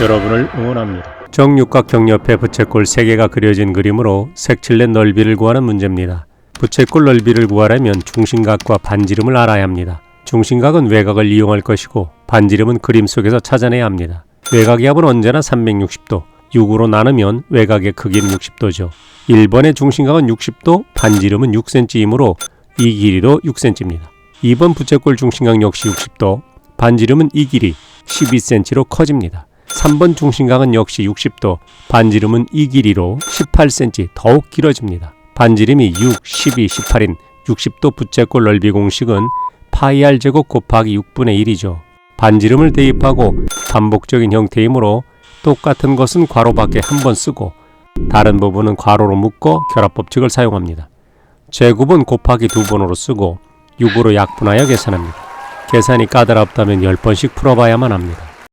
여러분을 응원합니다. 정육각형 옆에 부채꼴 3개가 그려진 그림으로 색칠된 넓이를 구하는 문제입니다. 부채꼴 넓이를 구하려면 중심각과 반지름을 알아야 합니다. 중심각은 외곽을 이용할 것이고 반지름은 그림 속에서 찾아내야 합니다. 외곽의 합은 언제나 360도, 6으로 나누면 외곽의 크기는 60도죠. 1번의 중심각은 60도, 반지름은 6cm이므로 이 길이도 6cm입니다. 2번 부채꼴 중심각 역시 60도, 반지름은 이 길이 12cm로 커집니다. 3번 중심각은 역시 60도, 반지름은 이 길이로 18cm 더욱 길어집니다. 반지름이 6, 12, 18인 60도 부채꼴 넓이 공식은 파이 r 제곱 곱하기 6분의 1이죠. 반지름을 대입하고 반복적인 형태이므로 똑같은 것은 괄호 밖에 한 번 쓰고 다른 부분은 괄호로 묶어 결합 법칙을 사용합니다. 제곱은 곱하기 두 번으로 쓰고 6으로 약분하여 계산합니다. 계산이 까다롭다면 10번씩 풀어봐야만 합니다.